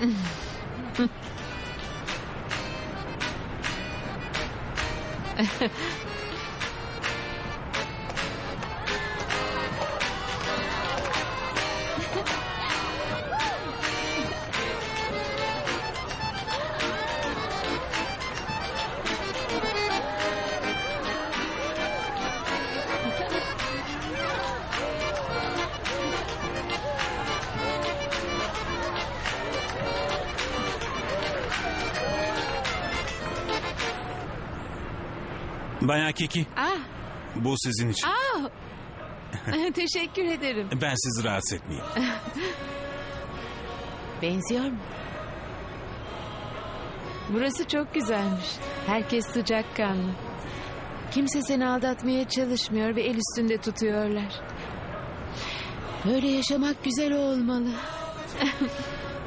嗯。嗯唉嘿 Bayan Kiki, Ah, bu sizin için. ah. Teşekkür ederim. Ben sizi rahatsız etmeyeyim. Benziyor mu? Burası çok güzelmiş. Herkes sıcakkanlı. Kimse seni aldatmaya çalışmıyor ve el üstünde tutuyorlar. Böyle yaşamak güzel olmalı.